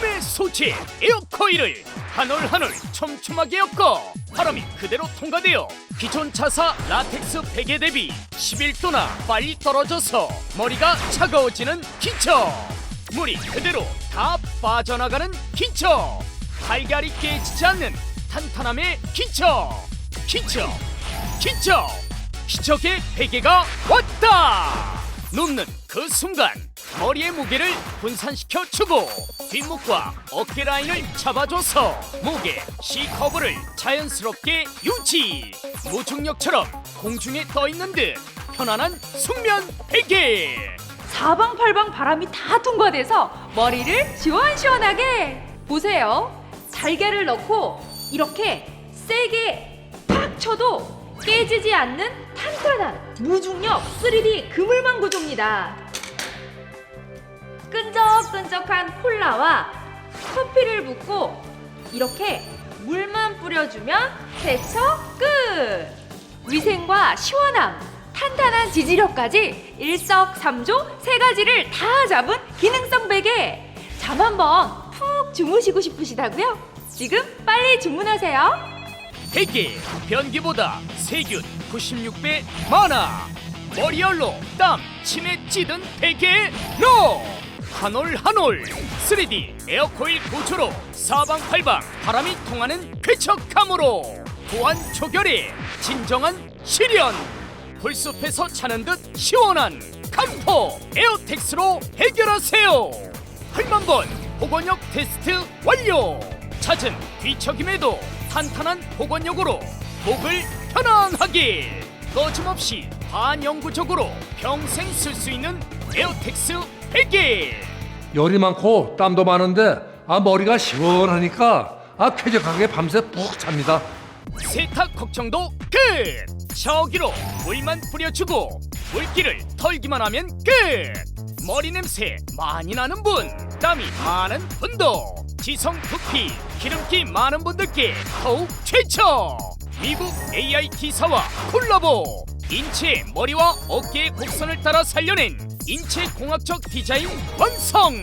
구매 소재 에어코일을 한 올 한 올 촘촘하게 엮어 바람이 그대로 통과되어 기존 차사 라텍스 베개 대비 11도나 빨리 떨어져서 머리가 차가워지는 기초. 물이 그대로 다 빠져나가는 기초. 달걀이 깨지지 않는 탄탄함의 기초. 기초 기초. 기적의 베개가 왔다! 눕는 그 순간 머리의 무게를 분산시켜 주고 뒷목과 어깨 라인을 잡아줘서 목의 C커브를 자연스럽게 유지 무중력처럼 공중에 떠 있는 듯 편안한 숙면 베개 사방팔방 바람이 다 통과돼서 머리를 시원시원하게 보세요. 달걀을 넣고 이렇게 세게 팍 쳐도 깨지지 않는 탄탄한 무중력 3D 그물망 구조입니다. 끈적끈적한 콜라와 커피를 붓고 이렇게 물만 뿌려주면 세척 끝! 위생과 시원함, 탄탄한 지지력까지 일석삼조 세 가지를 다 잡은 기능성 베개 잠 한번 푹 주무시고 싶으시다고요? 지금 빨리 주문하세요. 베개 변기보다 세균 96배 많아 머리열로 땀 치매 찌든 베개 노 한 올 한 올. 3D 에어코일 구조로 사방팔방 바람이 통하는 쾌적함으로 보안 초결에 진정한 실현. 불숲에서 차는 듯 시원한 강포 에어텍스로 해결하세요. 8만 번 보건력 테스트 완료. 잦은 뒤척임에도 탄탄한 보건력으로 목을 편안하게 꺼짐없이 반영구적으로 평생 쓸 수 있는 에어텍스 베개 열이 많고 땀도 많은데 아 머리가 시원하니까 아 쾌적하게 밤새 푹 잡니다. 세탁 걱정도 끝! 저기로 물만 뿌려주고 물기를 털기만 하면 끝! 머리 냄새 많이 나는 분 땀이 많은 분도 지성 두피 기름기 많은 분들께 더욱 최초! 미국 AIT사와 콜라보! 인체 머리와 어깨의 곡선을 따라 살려낸 인체 공학적 디자인 완성!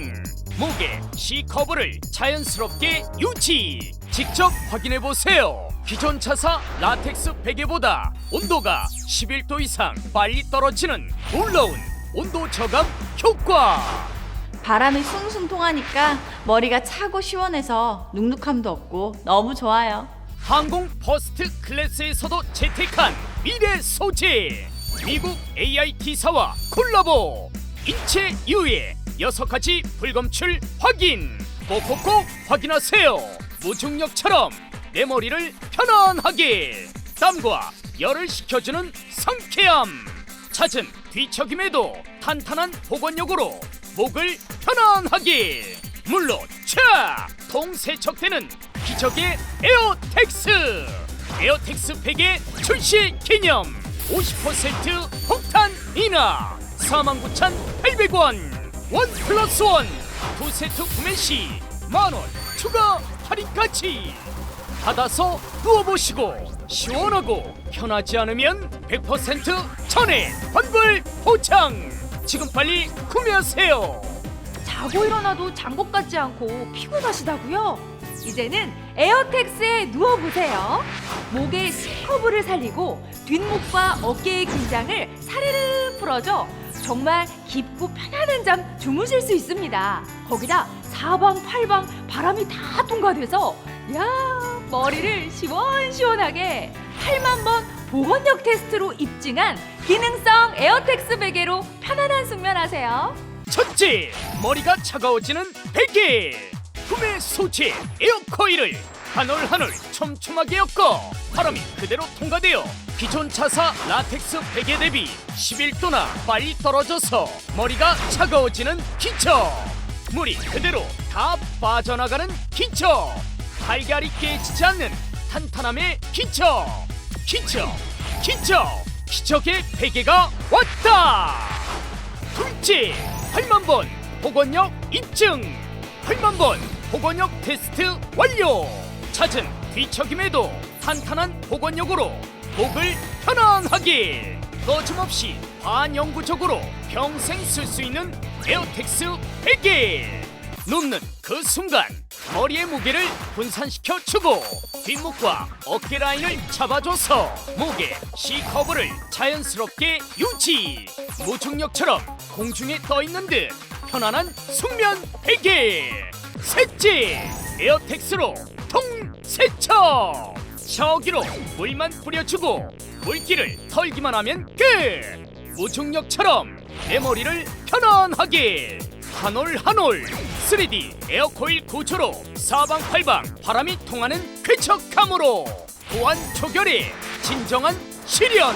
목에 C커브를 자연스럽게 유지! 직접 확인해 보세요! 기존 차사 라텍스 베개보다 온도가 11도 이상 빨리 떨어지는 놀라운 온도 저감 효과! 바람이 숭숭 통하니까 머리가 차고 시원해서 눅눅함도 없고 너무 좋아요. 항공 퍼스트 클래스에서도 채택한 미래 소재 미국 AIT사와 콜라보. 인체 유해 여섯 가지 불검출 확인. 꼭꼭꼭 확인하세요. 무중력처럼 내 머리를 편안하게 땀과 열을 식혀주는 상쾌함. 잦은 뒤척임에도 탄탄한 복원력으로 목을 편안하게. 물로 차! 통세척되는 기적의 에어텍스. 에어텍스 베개 출시 기념 50% 폭탄 인하. 49,800원. 원 플러스 원. 두 세트 구매 시 만 원 추가 할인까지. 받아서 누워보시고 시원하고 편하지 않으면 100% 전액 환불 보장. 지금 빨리 구매하세요. 자고 일어나도 장갑 같지 않고 피곤하시다고요? 이제는 에어텍스에 누워보세요. 목의 C커브를 살리고 뒷목과 어깨의 긴장을 사르르 풀어줘 정말 깊고 편안한 잠 주무실 수 있습니다. 거기다 사방팔방 바람이 다 통과돼서 야 머리를 시원시원하게 8만 번 보건력 테스트로 입증한 기능성 에어텍스 베개로 편안한 숙면하세요. 첫째, 머리가 차가워지는 베개. 구매 소재 에어코일을 한 올 한 올 촘촘하게 엮어 바람이 그대로 통과되어 기존 차사 라텍스 베개 대비 11도나 빨리 떨어져서 머리가 차가워지는 기초. 물이 그대로 다 빠져나가는 기초. 달걀이 깨지지 않는 탄탄함의 기초. 기초. 기초. 기적의 베개가 왔다. 둘째, 8만 번 보건력 입증. 8만 번 보건력 테스트 완료. 잦은 뒤척임에도 탄탄한 보건력으로 목을 편안하게 꺼짐없이 반영구적으로 평생 쓸 수 있는 에어텍스 베개. 눕는 그 순간 머리의 무게를 분산시켜 주고 뒷목과 어깨 라인을 잡아줘서 목의 C커브를 자연스럽게 유지 무중력처럼 공중에 떠 있는 듯 편안한 숙면 베개 셋째 에어텍스로 통 세척! 저기로 물만 뿌려주고 물기를 털기만 하면 끝! 무중력처럼 내 머리를 편안하게 한 올 한 올 3D 에어코일 구조로 사방팔방 바람이 통하는 쾌척함으로 보안 초결에 진정한 실현!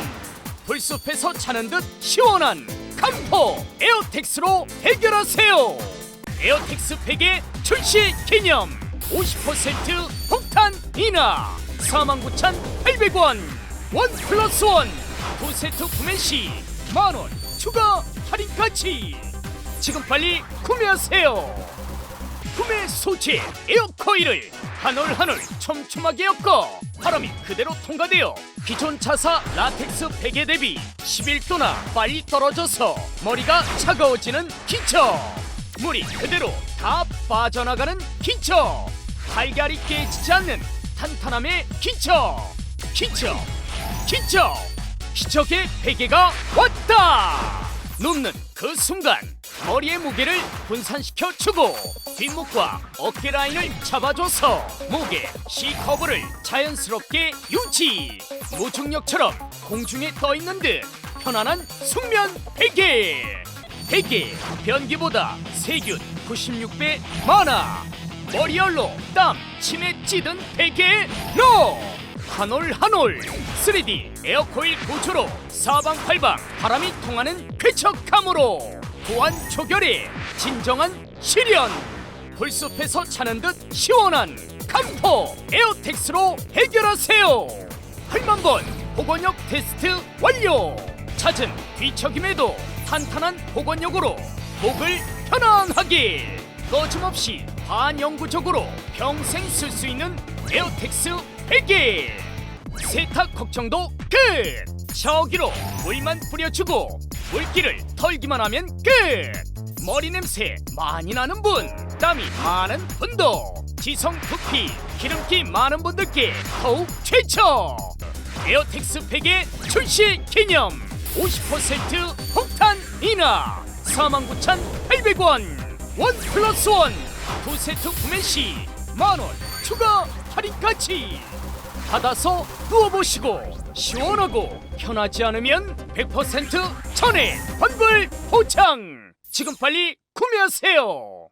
불숲에서 차는 듯 시원한 강포! 에어텍스로 해결하세요! 에어텍스 팩의 출시 기념 50% 폭탄 인하. 49,800원. 원 플러스 원. 두 세트 구매 시 만 원 추가 할인까지 지금 빨리 구매하세요. 구매 소재 에어코일을 한 올 한 올 촘촘하게 엮어 바람이 그대로 통과되어 기존 차사 라텍스 베개 대비 11도나 빨리 떨어져서 머리가 차가워지는 기처 물이 그대로 다 빠져나가는 기처 달걀이 깨지지 않는 탄탄함의 기처 기처 기처 기적의 베개가 왔다! 눕는 그 순간 머리의 무게를 분산시켜 주고 뒷목과 어깨 라인을 잡아줘서 목의 C커브를 자연스럽게 유지. 무중력처럼 공중에 떠 있는 듯 편안한 숙면 베개. 베개 변기보다 세균 96배 많아 머리열로 땀 치매 찌든 베개 노 한올 한올. 3D 에어코일 구조로 사방팔방 바람이 통하는 쾌척함으로 보안 초결에 진정한 실현 불숲에서 차는 듯 시원한 강포 에어텍스로 해결하세요. 8만 번 복원력 테스트 완료. 잦은 뒤척임에도 탄탄한 복원력으로 목을 편안하게 거침없이 반영구적으로 평생 쓸 수 있는 에어텍스 베개 세탁 걱정도 끝. 저기로 물만 뿌려주고 물기를 털기만 하면 끝. 머리 냄새 많이 나는 분 땀이 많은 분도. 지성 두피 기름기 많은 분들께 더욱 최초 에어텍스 베개 출시 기념. 50% 폭탄 인하. 49,800원. 원 플러스 원 두 세트 구매 시 만 원 추가 할인까지 받아서 누워보시고 시원하고 편하지 않으면 100% 전액 환불 보장! 지금 빨리 구매하세요